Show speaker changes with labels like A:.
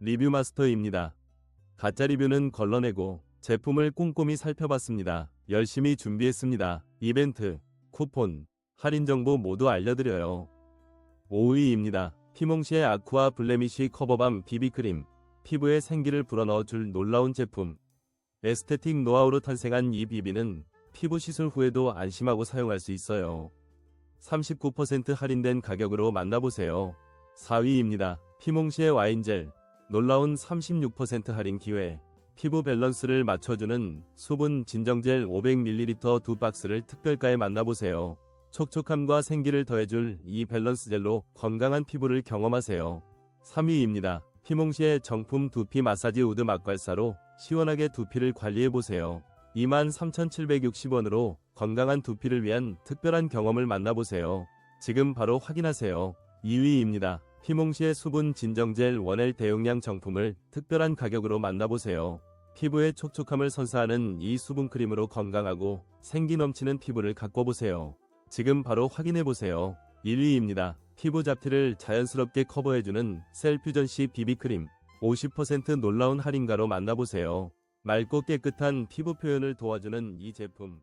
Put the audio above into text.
A: 리뷰 마스터입니다. 가짜 리뷰는 걸러내고 제품을 꼼꼼히 살펴봤습니다. 열심히 준비했습니다. 이벤트, 쿠폰, 할인 정보 모두 알려드려요. 5위입니다. 피몽시의 아쿠아 블레미쉬 커버밤 비비크림. 피부에 생기를 불어넣어줄 놀라운 제품. 에스테틱 노하우로 탄생한 이 비비는 피부 시술 후에도 안심하고 사용할 수 있어요. 39% 할인된 가격으로 만나보세요. 4위입니다. 피몽시의 와인젤. 놀라운 36% 할인 기회. 피부 밸런스를 맞춰주는 수분 진정젤 500ml 두 박스를 특별가에 만나보세요. 촉촉함과 생기를 더해줄 이 밸런스 젤로 건강한 피부를 경험하세요. 3위입니다. 피몽시의 정품 두피 마사지 우드 막발사로 시원하게 두피를 관리해보세요. 23,760원으로 건강한 두피를 위한 특별한 경험을 만나보세요. 지금 바로 확인하세요. 2위입니다. 피몽시의 수분 진정젤 원엘 대용량 정품을 특별한 가격으로 만나보세요. 피부의 촉촉함을 선사하는 이 수분크림으로 건강하고 생기 넘치는 피부를 가꿔보세요. 지금 바로 확인해보세요. 1위입니다. 피부 잡티를 자연스럽게 커버해주는 셀퓨전시 비비크림 50% 놀라운 할인가로 만나보세요. 맑고 깨끗한 피부 표현을 도와주는 이 제품